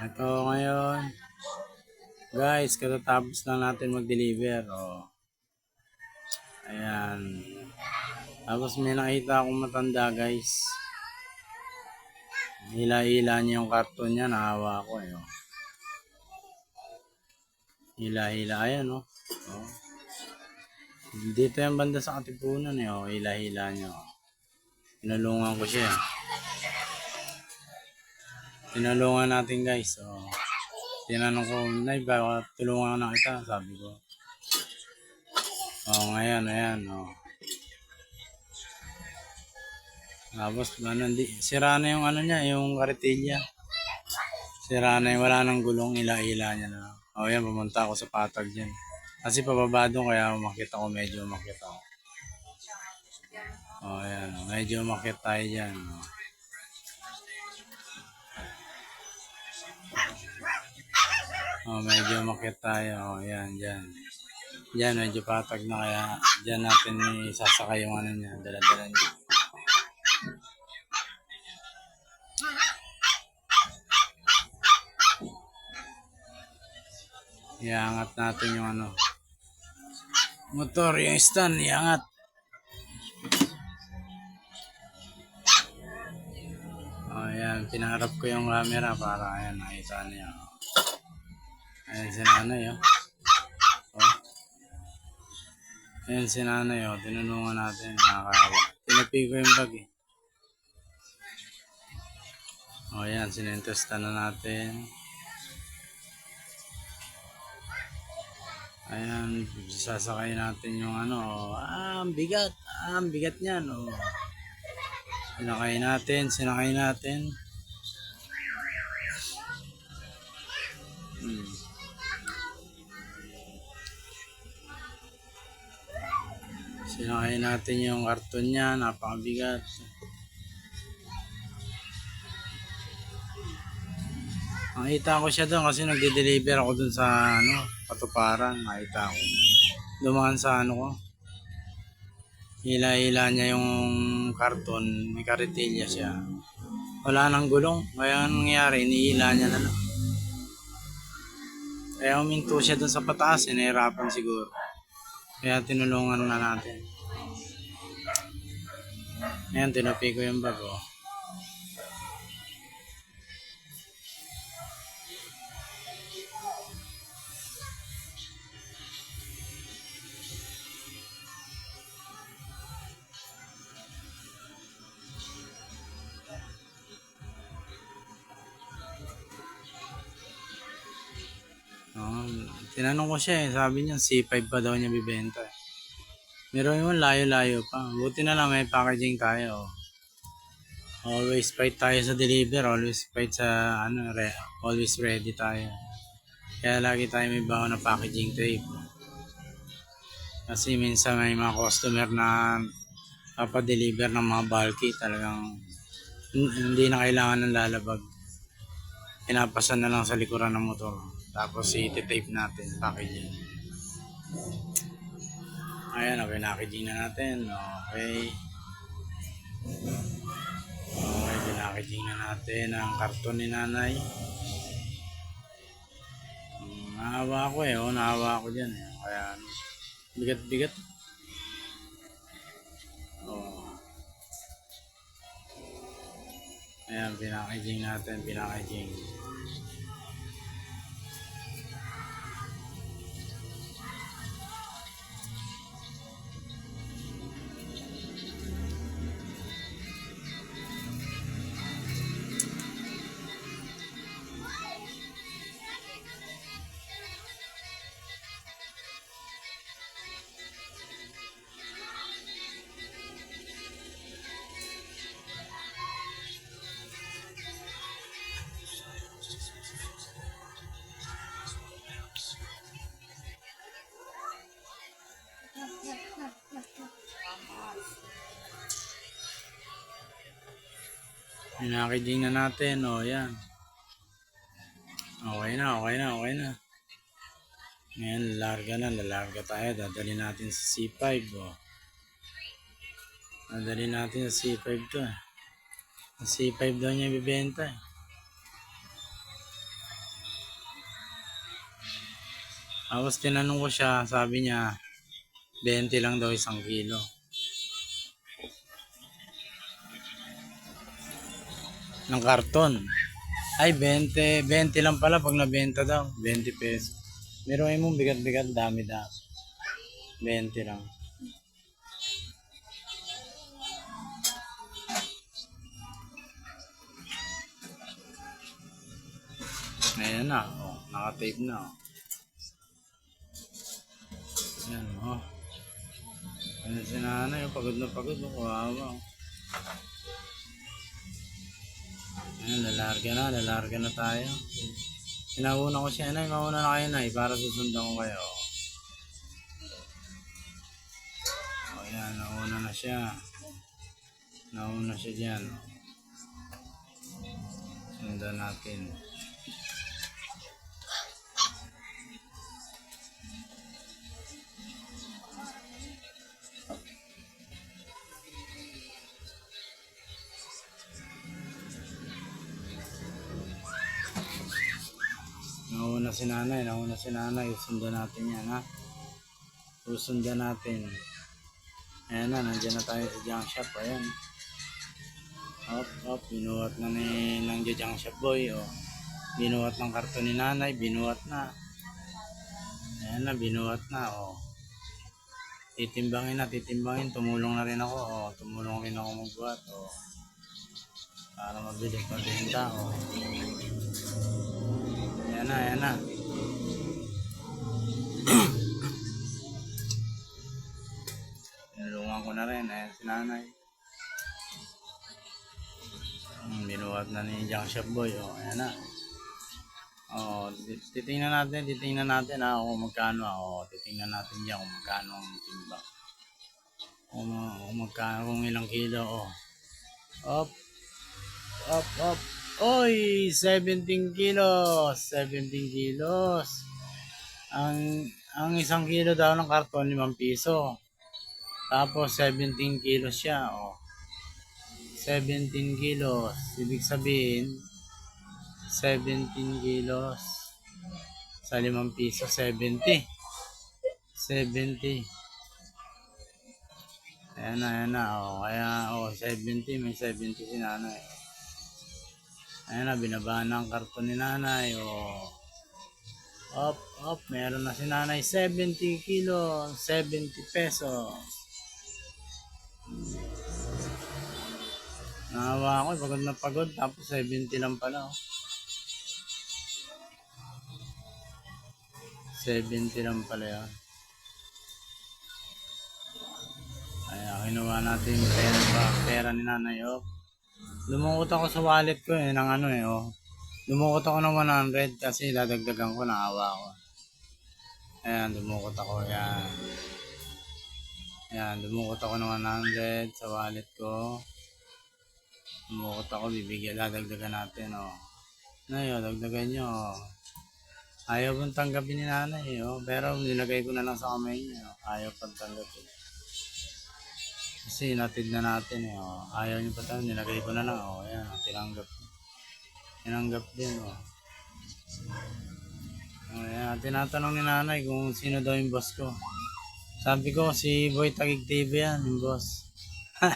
Ito ngayon. Guys, katatapos lang natin mag-deliver. Oh. Ayan. Tapos may nakita akong matanda guys. Hila-hila niya yung karton niya. Naawa ako eh. Oh. Hila-hila. Ayan oh. oh. Dito yung banda sa katipunan eh. Oh. Hila-hila niya. Oh. Tinulungan ko siya. Tinulungan natin guys. Oh. Tinanong ko, Nay, baka tulungan na kita, sabi ko. Oh, ngayon, ayan, oh. Tapos, ano, di, sira na yung ano niya, yung karitilya. Sira na yung wala nang gulong, ila-ila niya na. Oh, yan, pumunta ako sa patag dyan. Kasi pababa doon, kaya umakit ako, medyo umakit ako. Oh, ayan, oh, medyo umakit tayo dyan. Oh. Oh, medyo makit tayo. Oh, yan, yan. Yan, medyo patag na kaya dyan natin isasakay yung ano niya, dala-dala niya. Iangat natin yung ano. Motor, yung stand, iangat. Oh, yan. Pinaharap ko yung camera para ayan, nakita niya. Ayan si nanay, oh. oh. Ayan si nanay, oh. Tinulungan natin, nakakawa. Tinapi ko yung bag, eh. Oh, ayan. Sinentesta na natin. Ayan, sasakay natin yung ano, oh. ah, ang bigat, ah, ang bigat niyan, oh. Sinakay natin, sinakay natin. Hmm. Sinakay natin yung karton niya, napakabigat. Nakita ko siya doon kasi nagde-deliver ako doon sa ano, patuparan. Nakita ko. Dumaan sa ano ko. Hila-hila niya yung karton, may karitilya siya. Wala nang gulong. Kaya anong nangyari, inihila niya na lang. Kaya uminto siya doon sa pataas, eh, siguro. Kaya tinulungan na natin. Ayan, tinupi ko yung bag, oh. Oo, tinanong ko siya eh, sabi niya C5 pa daw niya bibenta. eh. Pero yun, layo-layo pa. Buti na lang may packaging tayo. Always fight tayo sa deliver, always fight sa ano, re, always ready tayo. Kaya lagi tayo may bago na packaging tape. Kasi minsan may mga customer na papadeliver ng mga bulky talagang hin- hindi na kailangan ng lalabag. Pinapasan na lang sa likuran ng motor. Tapos i-tape natin, packaging. Ayan, okay, packaging na natin. Okay. Okay, pinakaging na natin ang karton ni nanay. Hmm, Naawa ako eh, oh, naawa ako dyan eh. Kaya, bigat-bigat. Oh. Ayan, pinakaging natin, pinakaging. Minakiding na natin. O, yan. Okay na, okay na, okay na. Ngayon, lalarga na. Lalarga tayo. Dadali natin sa C5. O. Dadali natin sa C5 to. Eh. Sa C5 daw niya ibibenta. Eh. Tapos tinanong ko siya, sabi niya, 20 lang daw isang kilo. Ng karton. Ay, 20. 20 lang pala pag nabenta daw. 20 pesos. Meron mo bigat-bigat, dami daw. 20 lang. Ayan na. Oh, naka-tape na. Oh. Ayan, oh. Ayan si nanay, oh, pagod na pagod, oh, kawawa. oh. Ayan, lalarga na, lalarga na tayo. Sinauna ko siya, nay, mauna na kayo, nay, para susundan ko kayo. O, yan, nauna na siya. Nauna siya dyan. oh. Sundan natin. Nauna si nanay, nauna si nanay. Susundan natin yan, ha? Susundan natin. Ayan na, nandiyan na tayo sa junk shop. Ayan. Hop, hop. Binuhat na ni ng junk shop boy. Oh. Binuhat ng karton ni nanay. Binuhat na. Ayan na, binuhat na. Oh. Titimbangin na, titimbangin. Tumulong na rin ako. Oh. Tumulong rin ako magbuhat. Oh. Para mabilis mabenta. Oh. Ayan na, ayan na. Tinulungan ko na rin. Ayan si nanay. Hmm, binuhat na ni Junk Shop Boy. O, ayan na. O, tit- titingnan natin, titingnan natin ha, kung magkano. O, titingnan natin dyan kung magkano ang timba. Kung, kung magkano, kung ilang kilo. O. Up. Up, up. Oy, 17 kilos. 17 kilos. Ang ang isang kilo daw ng karton 5 piso. Tapos 17 kilos siya, oh. 17 kilos. Ibig sabihin 17 kilos sa 5 piso 70. 70. Ayan na, ayan na. Oh. Kaya, oh, 70. May 70 si nanay. Ayan na, binaba na ang karton ni nanay. Oh. Up, up. Meron na si nanay 70 kilo. 70 pesos. Nahawa ako. Pagod na pagod. Tapos 70 lang pala. Oh. 70 lang pala yan. Kaya kinuha natin yung pera, pera ni nanay. Oh. Lumungkot ako sa wallet ko eh, ng ano eh, oh. Lumungkot ako ng 100 kasi dadagdagan ko, naawa ko. Ayan, lumungkot ako, yan. Ayan, lumungkot ako ng 100 sa wallet ko. Lumungkot ako, bibigyan, dadagdagan natin, oh. Na yun, dagdagan nyo, oh. Ayaw pong tanggapin ni nanay, oh. Pero nilagay ko na lang sa kamay niya, oh. Ayaw pang tanggapin. Kasi natid na natin eh. Oh. Ayaw niyo pa tayo, nilagay ko na lang. Oh, ayan, oh, tinanggap. Tinanggap din. Oh. Oh, ayan, tinatanong ni nanay kung sino daw yung boss ko. Sabi ko, si Boy Tagig TV yan, yung boss.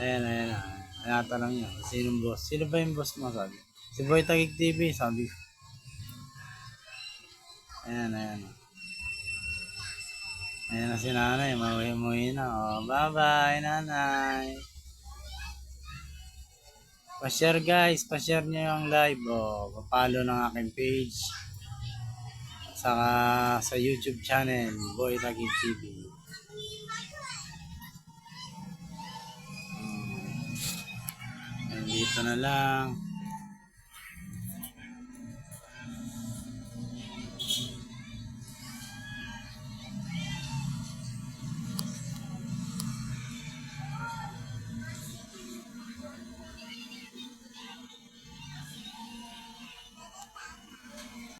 ayan, ayan. ah. Tinatanong niya, sinong boss? Sino ba yung boss mo? Sabi. Si Boy Tagig TV, sabi ko. Ayan, ayan. Ayan na si nanay, mauwi-muwi na. Oh, bye-bye, nanay. Pa-share guys, pa-share nyo yung live. Oh, papalo ng aking page. Saka sa YouTube channel, Boy Tagig TV. Hmm. Ayan, dito na lang.